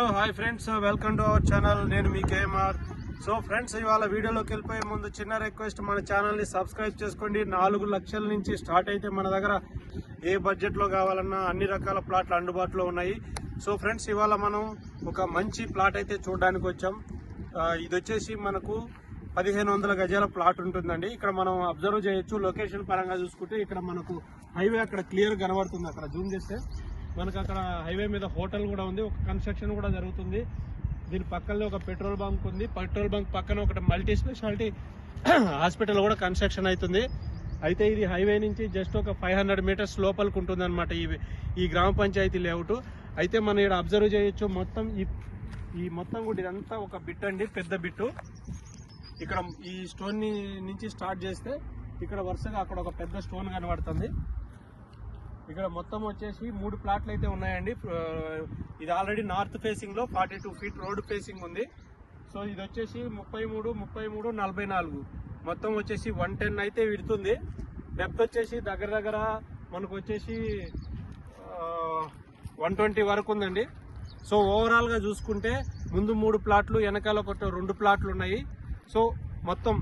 Hello hi friends welcome to our channel. నేను మీ KMR. So friends ఇవాళ వీడియోలోకి వెళ్ళిపోయే ముందు చిన్న రిక్వెస్ట్ మన ఛానల్ని సబ్స్క్రైబ్ చేసుకోండి. నాలుగు లక్షల నుంచి స్టార్ట్ అయితే మన దగ్గర ఏ బడ్జెట్లో కావాలన్నా అన్ని రకాల ప్లాట్లు అందుబాటులో ఉన్నాయి. సో ఫ్రెండ్స్ ఇవాళ మనం ఒక మంచి ప్లాట్ అయితే చూడడానికి వచ్చాం. ఇది వచ్చేసి మనకు పదిహేను వందల గజాల ప్లాట్ ఉంటుందండి. ఇక్కడ మనం అబ్జర్వ్ చేయొచ్చు. లొకేషన్ పరంగా చూసుకుంటే ఇక్కడ మనకు హైవే అక్కడ క్లియర్ కనబడుతుంది. అక్కడ జూమ్ చేస్తే. మనకు అక్కడ హైవే మీద హోటల్ కూడా ఉంది ఒక కన్స్ట్రక్షన్ కూడా జరుగుతుంది. దీని పక్కనే ఒక పెట్రోల్ బంక్ ఉంది. పెట్రోల్ బంక్ పక్కన ఒకటి మల్టీ స్పెషాలిటీ హాస్పిటల్ కూడా కన్స్ట్రక్షన్ అవుతుంది. అయితే ఇది హైవే నుంచి జస్ట్ ఒక ఫైవ్ హండ్రెడ్ మీటర్స్ లోపలికి ఉంటుంది అనమాట ఈ ఈ గ్రామ పంచాయతీ లేఅవుట్. అయితే మనం ఇక్కడ అబ్జర్వ్ చేయొచ్చు మొత్తం ఈ ఈ మొత్తం కూడా ఇదంతా ఒక బిట్ అండి పెద్ద బిట్టు. ఇక్కడ ఈ స్టోన్ నుంచి స్టార్ట్ చేస్తే ఇక్కడ వరుసగా అక్కడ ఒక పెద్ద స్టోన్ కనబడుతుంది. ఇక్కడ మొత్తం వచ్చేసి మూడు ప్లాట్లు అయితే ఉన్నాయండి. ఇది ఆల్రెడీ నార్త్ ఫేసింగ్లో forty two feet road facing ఉంది. సో ఇది వచ్చేసి ముప్పై మూడు ముప్పై మూడు నలభై నాలుగు. మొత్తం వచ్చేసి వన్ టెన్ అయితే విడుతుంది. డెప్త్ వచ్చేసి దగ్గర దగ్గర మనకు వచ్చేసి వన్ ట్వంటీ వరకు ఉందండి. సో ఓవరాల్గా చూసుకుంటే ముందు మూడు ప్లాట్లు వెనకాల ఒక రెండు ప్లాట్లు ఉన్నాయి. సో మొత్తం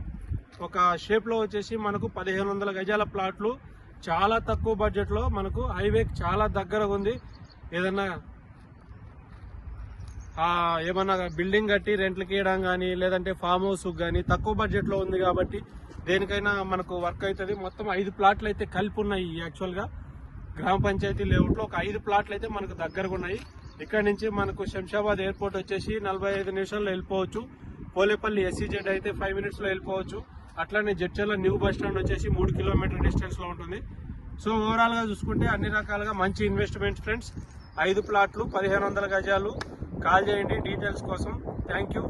ఒక షేప్లో వచ్చేసి మనకు పదిహేను వందల గజాల ప్లాట్లు చాలా తక్కువ బడ్జెట్లో మనకు హైవే చాలా దగ్గర ఉంది. ఏదన్నా ఏమన్నా బిల్డింగ్ కట్టి రెంట్లకి ఇవ్వడం కానీ లేదంటే ఫామ్ హౌస్ కానీ తక్కువ బడ్జెట్లో ఉంది కాబట్టి దేనికైనా మనకు వర్క్ అవుతుంది మొత్తం ఐదు ప్లాట్లు అయితే కలిపి ఉన్నాయి యాక్చువల్గా గ్రామ పంచాయతీ లేఅవుట్లో ఒక ఐదు ప్లాట్లు అయితే మనకు దగ్గరగా ఉన్నాయి. ఇక్కడ నుంచి మనకు శంషాబాద్ ఎయిర్పోర్ట్ వచ్చేసి నలభై ఐదు నిమిషాల్లో వెళ్ళిపోవచ్చు. పోలేపల్లి ఎస్సీజెడ్ అయితే ఫైవ్ మినిట్స్లో వెళ్ళిపోవచ్చు. అట్లానే జడ్చర్ల న్యూ బస్ స్టాండ్ వచ్చేసి మూడు కిలోమీటర్ డిస్టెన్స్లో ఉంటుంది. సో ఓవరాల్గా చూసుకుంటే అన్ని రకాలుగా మంచి ఇన్వెస్ట్మెంట్ ఫ్రెండ్స్. ఐదు ప్లాట్లు పదిహేను వందల గజాలు. కాల్ చేయండి డీటెయిల్స్ కోసం. Thank you